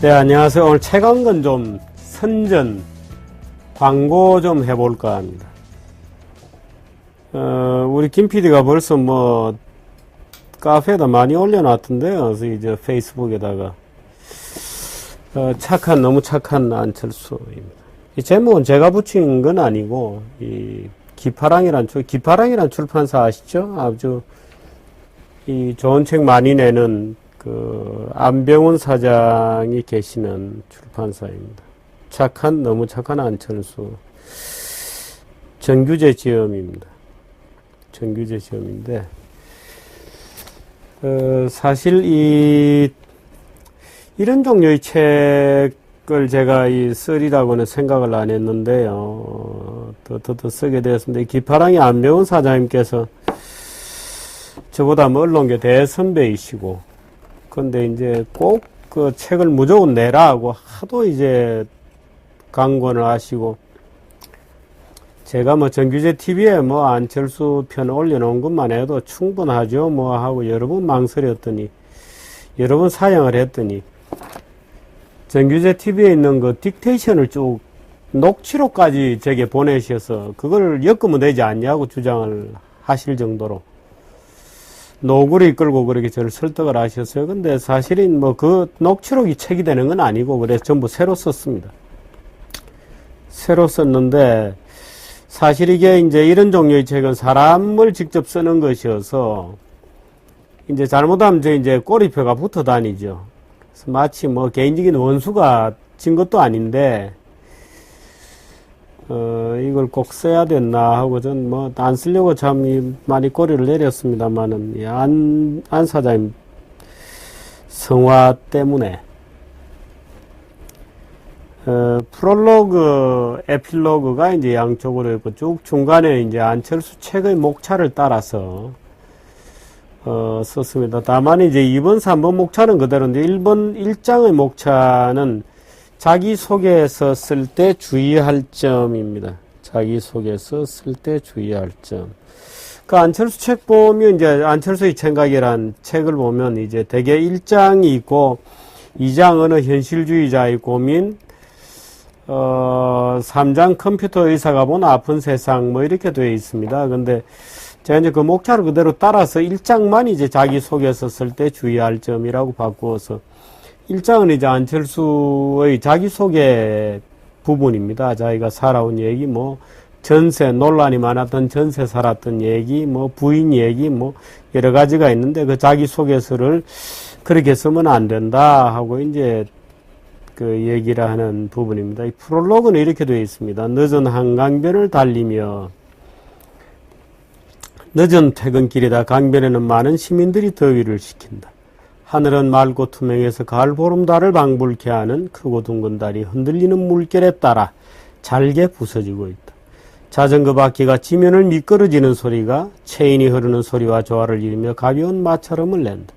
네, 안녕하세요. 오늘 최강건 좀 선전 광고 좀 해볼까 합니다. 어, 우리 김 PD가 벌써 뭐 카페에다 많이 올려놨던데요. 그래서 이제 페이스북에다가 어, 착한 너무 착한 안철수입니다. 이 제목은 제가 붙인 건 아니고 이 기파랑이란 출 기파랑이란 출판사 아시죠? 아주 이 좋은 책 많이 내는 그 안병훈 사장이 계시는 출판사입니다. 착한 너무 착한 안철수 정규제 지음입니다. 정규제 지음인데 어, 사실 이 이런 종류의 책을 제가 이 쓰리라고는 생각을 안 했는데요. 더, 더, 더 쓰게 되었습니다. 이 기파랑이 안병훈 사장님께서 저보다 뭐 언론계 대선배이시고, 근데 이제 꼭 그 책을 무조건 내라 하고 하도 이제 강권을 하시고, 제가 뭐 정규제 TV에 뭐 안철수 편 올려놓은 것만 해도 충분하죠. 뭐 하고 여러 번 망설였더니, 여러 번 사양을 했더니, 정규제 TV에 있는 그 딕테이션을 쭉 녹취록까지 제게 보내셔서 그걸 엮으면 되지 않냐고 주장을 하실 정도로 노구를 이끌고 그렇게 저를 설득을 하셨어요. 근데 사실은 뭐 그 녹취록이 책이 되는 건 아니고 그래서 전부 새로 썼습니다. 새로 썼는데 사실 이게 이제 이런 종류의 책은 사람을 직접 쓰는 것이어서 이제 잘못하면 저 이제 꼬리표가 붙어 다니죠. 마치 뭐 개인적인 원수가 진 것도 아닌데 어, 이걸 꼭 써야 됐나 하고 전 뭐 안 쓰려고 참 많이 꼬리를 내렸습니다만은 이 안, 안 사장님 성화 때문에 어, 프롤로그, 에필로그가 이제 양쪽으로 있고 쭉 중간에 이제 안철수 책의 목차를 따라서 어, 썼습니다. 다만 이제 2번, 3번 목차는 그대로인데 1번 1장의 목차는 자기소개서 쓸 때 주의할 점입니다. 자기소개서 쓸 때 주의할 점. 그 안철수 책 보면 이제 안철수의 생각이란 책을 보면 이제 대개 1장이 있고 2장 어느 현실주의자의 고민, 어, 3장 컴퓨터 의사가 본 아픈 세상 뭐 이렇게 되어 있습니다. 근데 제가 이제 그 목차를 그대로 따라서 1장만 이제 자기소개서 쓸 때 주의할 점이라고 바꾸어서 1장은 이제 안철수의 자기소개 부분입니다. 자기가 살아온 얘기, 뭐, 전세, 논란이 많았던 전세 살았던 얘기, 뭐, 부인 얘기, 뭐, 여러 가지가 있는데 그 자기소개서를 그렇게 쓰면 안 된다 하고 이제 그 얘기를 하는 부분입니다. 이 프롤로그는 이렇게 되어 있습니다. 늦은 한강변을 달리며 늦은 퇴근길이다 강변에는 많은 시민들이 더위를 식힌다. 하늘은 맑고 투명해서 가을 보름 달을 방불케 하는 크고 둥근 달이 흔들리는 물결에 따라 잘게 부서지고 있다. 자전거 바퀴가 지면을 미끄러지는 소리가 체인이 흐르는 소리와 조화를 이루며 가벼운 마찰음을 낸다.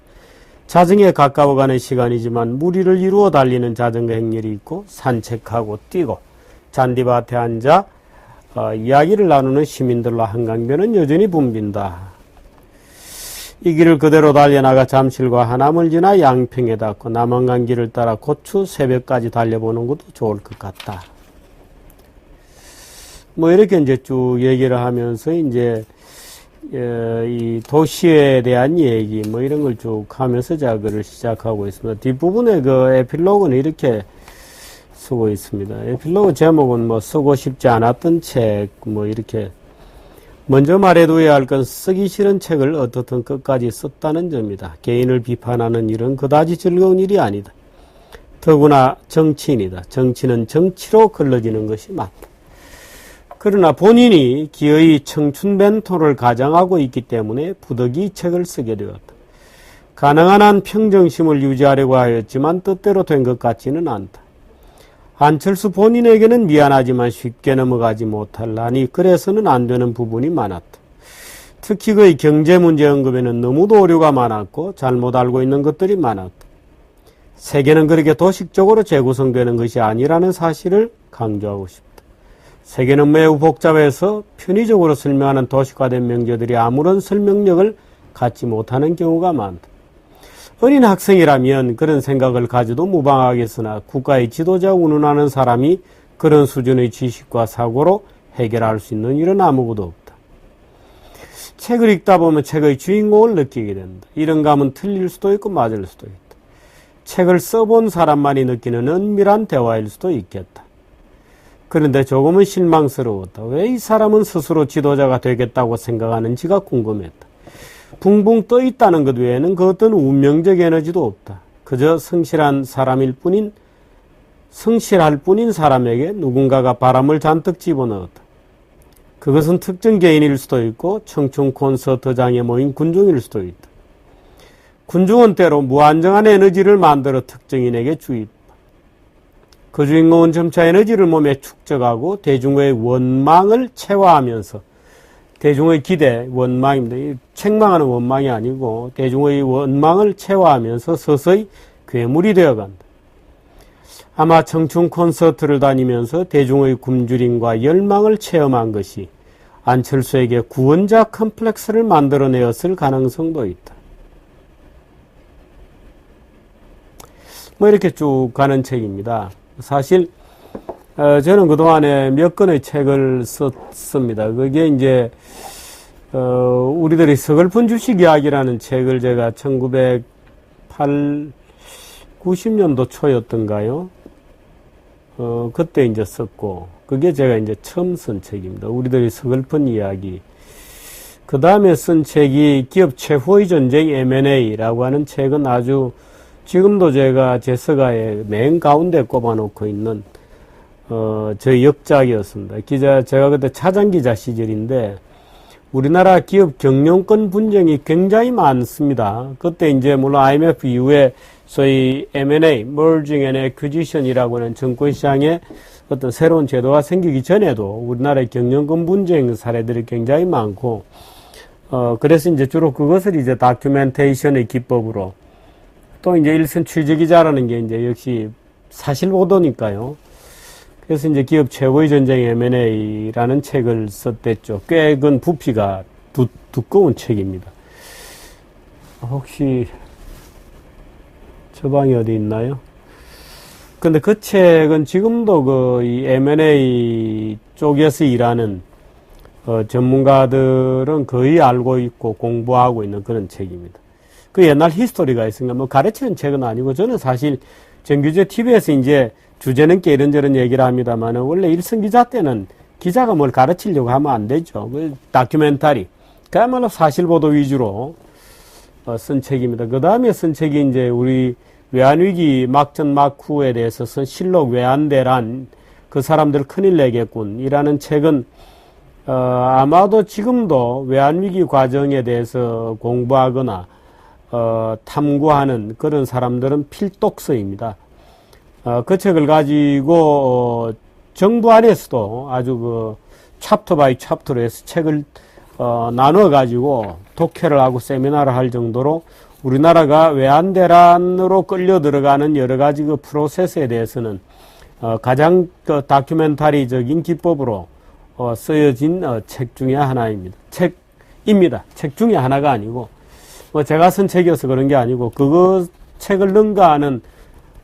자정에 가까워가는 시간이지만 무리를 이루어 달리는 자전거 행렬이 있고 산책하고 뛰고 잔디밭에 앉아 어, 이야기를 나누는 시민들로 한강변은 여전히 붐빈다. 이 길을 그대로 달려나가 잠실과 하남을 지나 양평에 닿고 남한강 길을 따라 고추 새벽까지 달려보는 것도 좋을 것 같다. 뭐 이렇게 이제 쭉 얘기를 하면서 이제 어, 이 도시에 대한 얘기 뭐 이런 걸 쭉 하면서 작업을 시작하고 있습니다. 뒷부분에 그 에필로그는 이렇게 쓰고 있습니다. 에필로그 제목은 뭐 쓰고 싶지 않았던 책 뭐 이렇게 먼저 말해둬야 할 건 쓰기 싫은 책을 어떻든 끝까지 썼다는 점이다. 개인을 비판하는 일은 그다지 즐거운 일이 아니다. 더구나 정치인이다. 정치는 정치로 걸러지는 것이 맞다. 그러나 본인이 기어이 청춘 벤토를 가장하고 있기 때문에 부득이 책을 쓰게 되었다. 가능한 한 평정심을 유지하려고 하였지만 뜻대로 된 것 같지는 않다. 안철수 본인에게는 미안하지만 쉽게 넘어가지 못할라니 그래서는 안 되는 부분이 많았다. 특히 그의 경제 문제 언급에는 너무도 오류가 많았고 잘못 알고 있는 것들이 많았다. 세계는 그렇게 도식적으로 재구성되는 것이 아니라는 사실을 강조하고 싶다. 세계는 매우 복잡해서 편의적으로 설명하는 도식화된 명제들이 아무런 설명력을 갖지 못하는 경우가 많다. 어린 학생이라면 그런 생각을 가져도 무방하겠으나 국가의 지도자 운운하는 사람이 그런 수준의 지식과 사고로 해결할 수 있는 일은 아무것도 없다. 책을 읽다 보면 책의 주인공을 느끼게 된다. 이런 감은 틀릴 수도 있고 맞을 수도 있다. 책을 써본 사람만이 느끼는 은밀한 대화일 수도 있겠다. 그런데 조금은 실망스러웠다. 왜 이 사람은 스스로 지도자가 되겠다고 생각하는지가 궁금했다. 붕붕 떠 있다는 것 외에는 그 어떤 운명적 에너지도 없다. 그저 성실한 사람일 뿐인 성실할 뿐인 사람에게 누군가가 바람을 잔뜩 집어넣었다. 그것은 특정 개인일 수도 있고 청춘 콘서트장에 모인 군중일 수도 있다. 군중은 때로 무한정한 에너지를 만들어 특정인에게 주입. 그 주인공은 점차 에너지를 몸에 축적하고 대중의 원망을 채화하면서 대중의 기대, 원망입니다. 책망하는 원망이 아니고 대중의 원망을 채화하면서 서서히 괴물이 되어간다. 아마 청춘 콘서트를 다니면서 대중의 굶주림과 열망을 체험한 것이 안철수에게 구원자 컴플렉스를 만들어내었을 가능성도 있다. 뭐 이렇게 쭉 가는 책입니다. 사실 어, 저는 그동안에 몇 권의 책을 썼습니다. 그게 이제, 어, 우리들이 서글픈 주식 이야기라는 책을 제가 1908, 90년도 초였던가요? 어, 그때 이제 썼고, 그게 제가 이제 처음 쓴 책입니다. 우리들이 서글픈 이야기. 그 다음에 쓴 책이 기업 최후의 전쟁 M&A라고 하는 책은 아주 지금도 제가 제 서가에 맨 가운데 꼽아놓고 있는 어, 저 역작이었습니다. 기자, 제가 그때 차장 기자 시절인데, 우리나라 기업 경영권 분쟁이 굉장히 많습니다. 그때 이제 물론 IMF 이후에 소위 M&A, Merging and Acquisition이라고 하는 증권시장에 어떤 새로운 제도가 생기기 전에도 우리나라의 경영권 분쟁 사례들이 굉장히 많고, 어, 그래서 이제 주로 그것을 이제 다큐멘테이션의 기법으로 또 이제 일선 취재기자라는 게 이제 역시 사실 보도니까요. 그래서 이제 기업 최고의 전쟁 M&A라는 책을 썼댔죠. 꽤근 부피가 두, 두꺼운 책입니다. 혹시 저 방이 어디 있나요? 근데 그 책은 지금도 그 이 M&A 쪽에서 일하는 어, 전문가들은 거의 알고 있고 공부하고 있는 그런 책입니다. 그 옛날 히스토리가 있으니까 뭐 가르치는 책은 아니고 저는 사실 정규제 TV에서 이제 주제는 꽤 이런저런 얘기를 합니다만 원래 일선 기자 때는 기자가 뭘 가르치려고 하면 안 되죠. 그 다큐멘터리. 그야말로 사실보도 위주로 어, 쓴 책입니다. 그 다음에 쓴 책이 이제 우리 외환위기 막전 막후에 대해서 쓴 실록 외환대란 그 사람들 큰일 내겠군. 이라는 책은 어, 아마도 지금도 외환위기 과정에 대해서 공부하거나 어, 탐구하는 그런 사람들은 필독서입니다. 어, 그 책을 가지고 어, 정부 안에서도 아주 그 챕터 바이 챕터로 해서 책을 어, 나눠 가지고 독해를 하고 세미나를 할 정도로 우리나라가 외환대란으로 끌려 들어가는 여러 가지 그 프로세스에 대해서는 어, 가장 그 다큐멘터리적인 기법으로 어, 쓰여진 어, 책 중에 하나입니다. 책입니다. 책 중에 하나가 아니고 뭐 제가 쓴 책이어서 그런 게 아니고 그거 책을 능가하는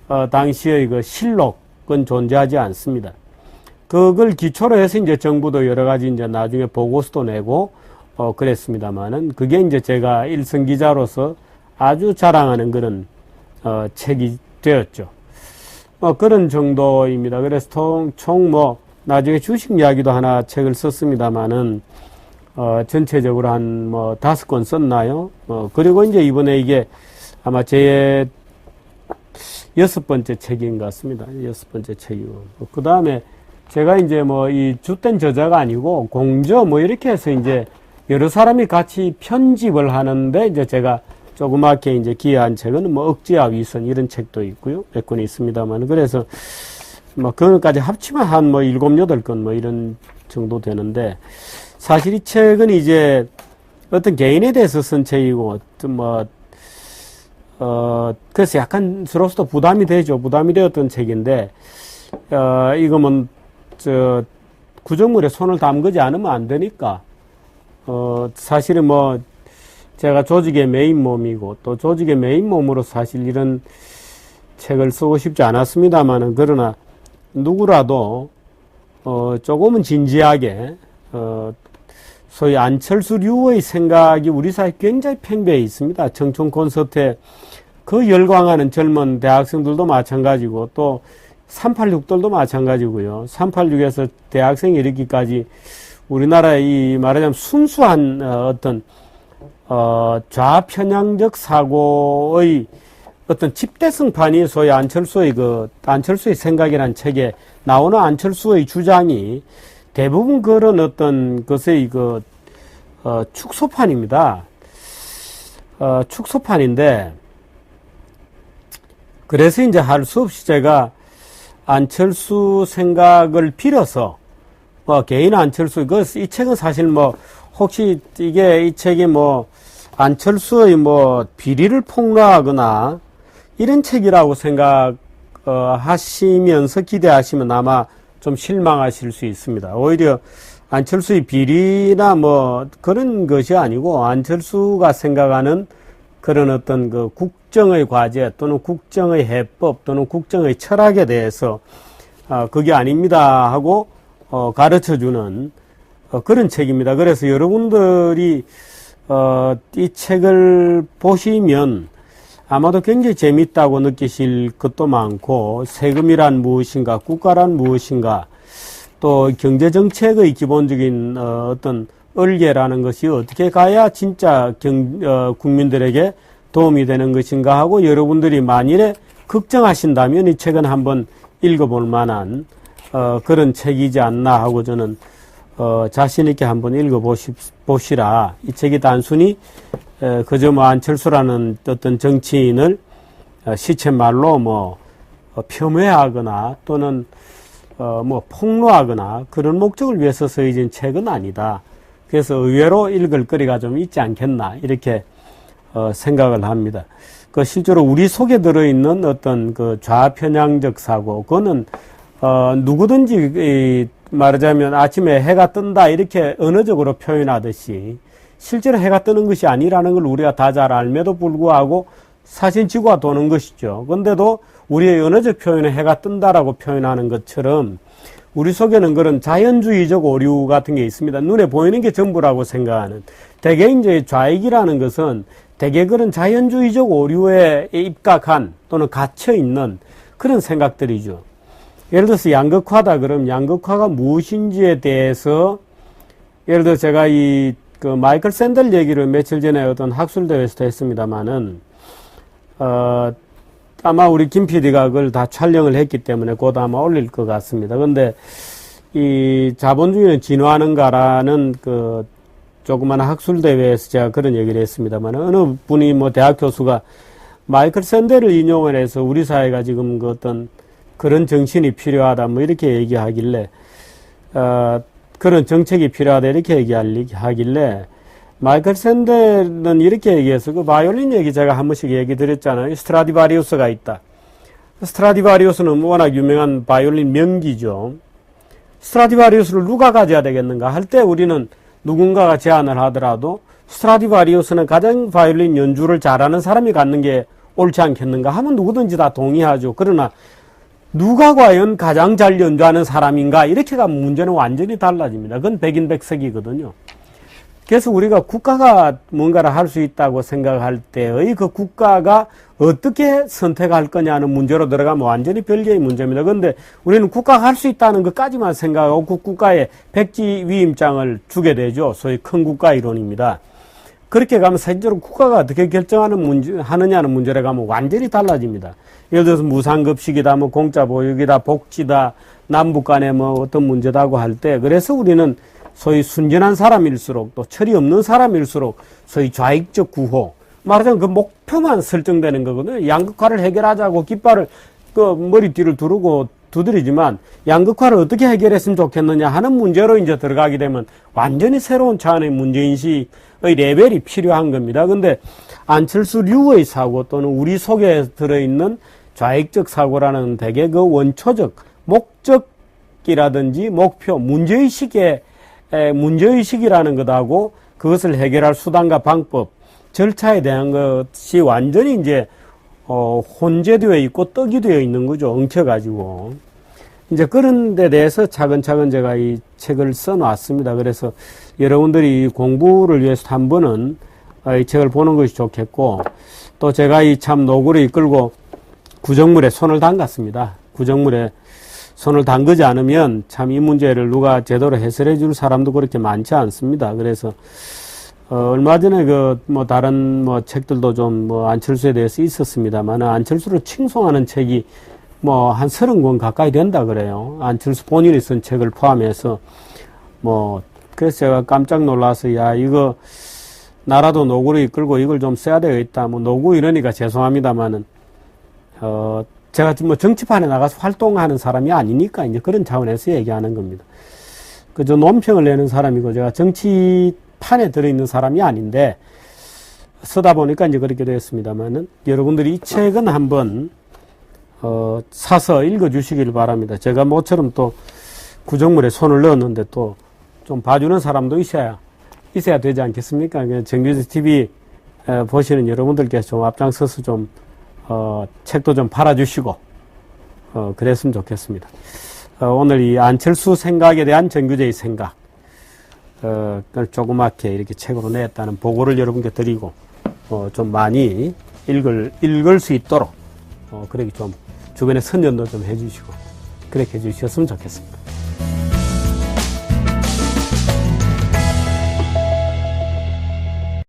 어, 당시의 그 실록은 존재하지 않습니다. 그걸 기초로 해서 이제 정부도 여러 가지 이제 나중에 보고서도 내고 어, 그랬습니다만은 그게 이제 제가 일선 기자로서 아주 자랑하는 그런 어, 책이 되었죠. 뭐 그런 정도입니다. 그래서 총뭐 나중에 주식 이야기도 하나 책을 썼습니다만은 어, 전체적으로 한 뭐 다섯 권 썼나요? 어, 그리고 이제 이번에 이게 아마 제 여섯 번째 책인 것 같습니다. 여섯 번째 책이고. 그 다음에 제가 이제 뭐 이 주된 저자가 아니고 공저 뭐 이렇게 해서 이제 여러 사람이 같이 편집을 하는데 이제 제가 조그맣게 이제 기여한 책은 뭐 억지와 위선 이런 책도 있고요. 몇권 있습니다만. 그래서 뭐 그거까지 합치면 한 뭐 일곱, 여덟 건뭐 이런 정도 되는데 사실 이 책은 이제 어떤 개인에 대해서 쓴 책이고 뭐 어, 그래서 약간 스로서도 부담이 되죠. 부담이 되었던 책인데, 어, 이거면, 저, 구정물에 손을 담그지 않으면 안 되니까, 어, 사실은 뭐, 제가 조직의 메인 몸이고 또 조직의 메인 몸으로 사실 이런 책을 쓰고 싶지 않았습니다만은 그러나 누구라도 어 조금은 진지하게 어 소위 안철수류의 생각이 우리 사회에 굉장히 팽배해 있습니다. 청춘 콘서트에 그 열광하는 젊은 대학생들도 마찬가지고 또 386들도 마찬가지고요. 386에서 대학생이 이르기까지 우리나라의 이 말하자면 순수한 어, 어떤 어, 좌편향적 사고의 어떤 집대성판이 소위 안철수의 그 안철수의 생각이라는 책에 나오는 안철수의 주장이 대부분 그런 어떤 것의 그 어, 축소판입니다. 어, 축소판인데 그래서 이제 할 수 없이 제가 안철수 생각을 빌어서 뭐 개인 안철수 그이 책은 사실 뭐 혹시 이게 이 책이 뭐 안철수의 뭐 비리를 폭로하거나 이런 책이라고 생각하시면서 기대하시면 아마 좀 실망하실 수 있습니다. 오히려 안철수의 비리나 뭐 그런 것이 아니고 안철수가 생각하는 그런 어떤 그 국정의 과제 또는 국정의 해법 또는 국정의 철학에 대해서 아, 그게 아닙니다 하고 어, 가르쳐 주는 어, 그런 책입니다. 그래서 여러분들이 어, 이 책을 보시면 아마도 굉장히 재밌다고 느끼실 것도 많고 세금이란 무엇인가 국가란 무엇인가 또 경제정책의 기본적인 어, 어떤 얼개라는 것이 어떻게 가야 진짜 경, 어, 국민들에게 도움이 되는 것인가 하고 여러분들이 만일에 걱정하신다면 이 책은 한번 읽어볼 만한 어, 그런 책이지 않나 하고 저는 어, 자신 있게 한번 읽어보시라. 이 책이 단순히 에, 그저 뭐 안철수라는 어떤 정치인을 어, 시쳇말로 뭐 어, 폄훼하거나 또는 어, 뭐 폭로하거나 그런 목적을 위해서 쓰여진 책은 아니다. 그래서 의외로 읽을 거리가 좀 있지 않겠나 이렇게 어, 생각을 합니다. 그 실제로 우리 속에 들어있는 어떤 그 좌편향적 사고, 그거는 어, 누구든지 이, 말하자면 아침에 해가 뜬다 이렇게 언어적으로 표현하듯이 실제로 해가 뜨는 것이 아니라는 걸 우리가 다 잘 알매도 불구하고 지구가 도는 것이죠. 근데도 우리의 언어적 표현에 해가 뜬다라고 표현하는 것처럼 우리 속에는 그런 자연주의적 오류 같은 게 있습니다. 눈에 보이는 게 전부라고 생각하는. 대개 이제 좌익이라는 것은 대개 그런 자연주의적 오류에 입각한 또는 갇혀 있는 그런 생각들이죠. 예를 들어서 양극화다 그럼 양극화가 무엇인지에 대해서 예를 들어 제가 이 그 마이클 샌들 얘기를 며칠 전에 어떤 학술 대회에서도 했습니다만은 어 아마 우리 김 PD가 그걸 다 촬영을 했기 때문에 곧 아마 올릴 것 같습니다. 근데 이 자본주의는 진화하는가라는 그 조그마한 학술 대회에서 제가 그런 얘기를 했습니다만 어느 분이 뭐 대학 교수가 마이클 샌델을 인용을 해서 우리 사회가 지금 그 어떤 그런 정신이 필요하다 뭐 이렇게 얘기하길래 어, 그런 정책이 필요하다 이렇게 얘기하길래 마이클 샌델은 이렇게 얘기해서 그 바이올린 얘기 제가 한 번씩 얘기 드렸잖아요. 스트라디바리우스가 있다. 스트라디바리우스는 워낙 유명한 바이올린 명기죠. 스트라디바리우스를 누가 가져야 되겠는가 할 때 우리는 누군가가 제안을 하더라도 스트라디바리우스는 가장 바이올린 연주를 잘하는 사람이 갖는 게 옳지 않겠는가 하면 누구든지 다 동의하죠. 그러나 누가 과연 가장 잘 연주하는 사람인가 이렇게 가면 문제는 완전히 달라집니다. 그건 백인백색이거든요. 그래서 우리가 국가가 뭔가를 할 수 있다고 생각할 때의 그 국가가 어떻게 선택할 거냐는 문제로 들어가면 완전히 별개의 문제입니다. 그런데 우리는 국가가 할 수 있다는 것까지만 생각하고 그 국가에 백지 위임장을 주게 되죠. 소위 큰 국가 이론입니다. 그렇게 가면 실제로 국가가 어떻게 결정하는 문제, 하느냐는 문제로 가면 완전히 달라집니다. 예를 들어서 무상급식이다, 뭐 공짜 보육이다, 복지다, 남북 간에 뭐 어떤 문제다고 할 때, 그래서 우리는 소위 순전한 사람일수록 또 철이 없는 사람일수록 소위 좌익적 구호, 말하자면 그 목표만 설정되는 거거든요. 양극화를 해결하자고 깃발을 그 머리 뒤를 두르고 두드리지만 양극화를 어떻게 해결했으면 좋겠느냐 하는 문제로 이제 들어가게 되면 완전히 새로운 차원의 문제인식의 레벨이 필요한 겁니다. 근데 안철수류의 사고 또는 우리 속에 들어있는 좌익적 사고라는 대개 그 원초적 목적이라든지 목표, 문제의식의 문제의식이라는 것하고 그것을 해결할 수단과 방법, 절차에 대한 것이 완전히 이제 어, 혼재되어 있고 떡이 되어 있는 거죠. 엉켜가지고. 이제 그런 데 대해서 차근차근 제가 이 책을 써놨습니다. 그래서 여러분들이 공부를 위해서 한 번은 어, 이 책을 보는 것이 좋겠고 또 제가 이 참 노고를 이끌고 구정물에 손을 담갔습니다. 구정물에 손을 담그지 않으면 참 이 문제를 누가 제대로 해설해 줄 사람도 그렇게 많지 않습니다. 그래서 어, 얼마 전에 그, 뭐, 다른, 뭐, 책들도 좀, 뭐, 안철수에 대해서 있었습니다만, 안철수를 칭송하는 책이, 뭐, 한 서른 권 가까이 된다 그래요. 안철수 본인이 쓴 책을 포함해서, 뭐, 그래서 제가 깜짝 놀라서, 야, 이거, 나라도 노구를 이끌고 이걸 좀 써야 되겠다. 뭐, 노구 이러니까 죄송합니다만은, 어, 제가 뭐 정치판에 나가서 활동하는 사람이 아니니까 이제 그런 차원에서 얘기하는 겁니다. 그저 논평을 내는 사람이고 제가 정치판에 들어있는 사람이 아닌데 쓰다 보니까 이제 그렇게 됐습니다만은 여러분들이 이 책은 한번 어, 사서 읽어 주시길 바랍니다. 제가 모처럼 또 구정물에 손을 넣었는데 또 좀 봐주는 사람도 있어야 있어야 되지 않겠습니까? 정규직 TV 에, 보시는 여러분들께서 좀 앞장서서 좀 어, 책도 좀 팔아주시고, 어, 그랬으면 좋겠습니다. 어, 오늘 이 안철수 생각에 대한 정규제의 생각, 어, 조그맣게 이렇게 책으로 냈다는 보고를 여러분께 드리고, 어, 좀 많이 읽을, 읽을 수 있도록, 어, 그렇게 좀 주변에 선전도 좀 해주시고 그렇게 해주셨으면 좋겠습니다.